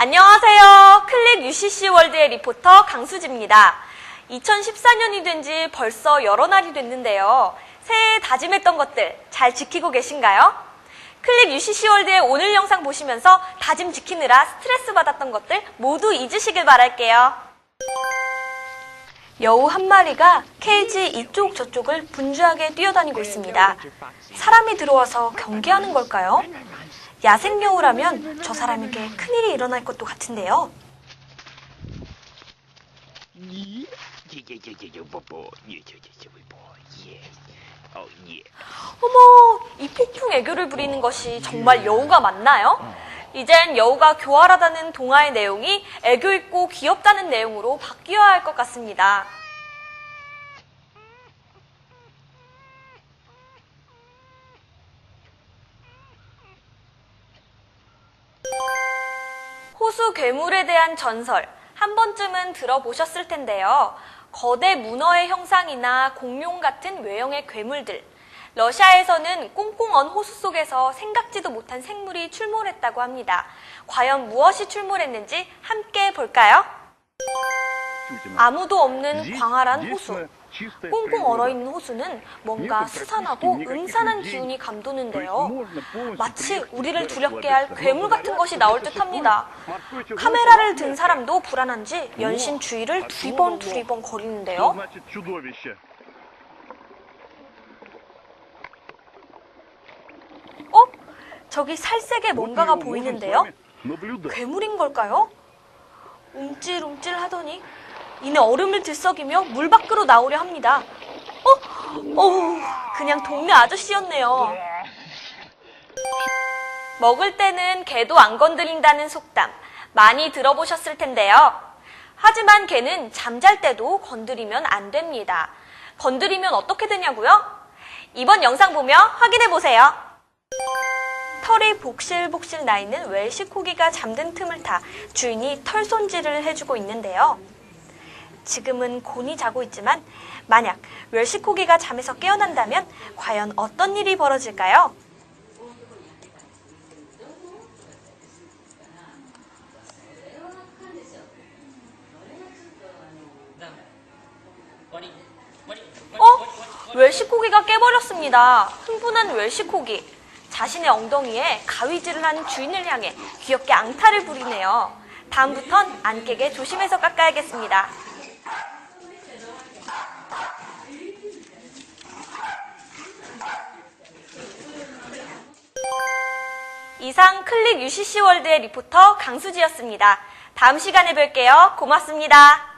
안녕하세요. 클릭 UCC 월드의 리포터 강수지입니다. 2014년이 된 지 벌써 여러 날이 됐는데요. 새해에 다짐했던 것들 잘 지키고 계신가요? 클릭 UCC 월드의 오늘 영상 보시면서 다짐 지키느라 스트레스 받았던 것들 모두 잊으시길 바랄게요. 여우 한 마리가 케이지 이쪽 저쪽을 분주하게 뛰어다니고 있습니다. 사람이 들어와서 경계하는 걸까요? 야생 여우라면 저 사람에게 큰일이 일어날 것도 같은데요. 예? 예, 예, 예, 예, 예, 예, 예, 예, 예, 뭐, 예. 어, 예. 어머, 이 폭풍 애교를 부리는 것이 정말 여우가 맞나요? 이젠 여우가 교활하다는 동화의 내용이 애교 있고 귀엽다는 내용으로 바뀌어야 할 것 같습니다. 호수 괴물에 대한 전설 한 번쯤은 들어보셨을 텐데요. 거대 문어의 형상이나 공룡 같은 외형의 괴물들. 러시아에서는 꽁꽁 언 호수 속에서 생각지도 못한 생물이 출몰했다고 합니다. 과연 무엇이 출몰했는지 함께 볼까요? 아, 아무도 없는 광활한 호수. 꽁꽁 얼어있는 호수는 뭔가 스산하고 음산한 기운이 감도는데요. 마치 우리를 두렵게 할 괴물 같은 것이 나올 듯 합니다. 카메라를 든 사람도 불안한지 연신 주위를 두리번 두리번 거리는데요. 어? 저기 살색의 뭔가가 보이는데요? 괴물인 걸까요? 움찔움찔 하더니 이내 얼음을 들썩이며 물 밖으로 나오려 합니다. 어? 어우, 그냥 동네 아저씨였네요. 먹을 때는 개도 안 건드린다는 속담 많이 들어보셨을 텐데요. 하지만 개는 잠잘 때도 건드리면 안 됩니다. 건드리면 어떻게 되냐고요? 이번 영상 보며 확인해 보세요. 털이 복실복실 나 있는 웰시 코기가 잠든 틈을 타 주인이 털 손질을 해주고 있는데요. 지금은 곤히 자고 있지만 만약 웰시코기가 잠에서 깨어난다면 과연 어떤 일이 벌어질까요? 어? 웰시코기가 깨버렸습니다. 흥분한 웰시코기. 자신의 엉덩이에 가위질을 한 주인을 향해 귀엽게 앙탈을 부리네요. 다음부턴 안 깨게 조심해서 깎아야겠습니다. 이상 클릭 UCC 월드의 리포터 강수지였습니다. 다음 시간에 뵐게요. 고맙습니다.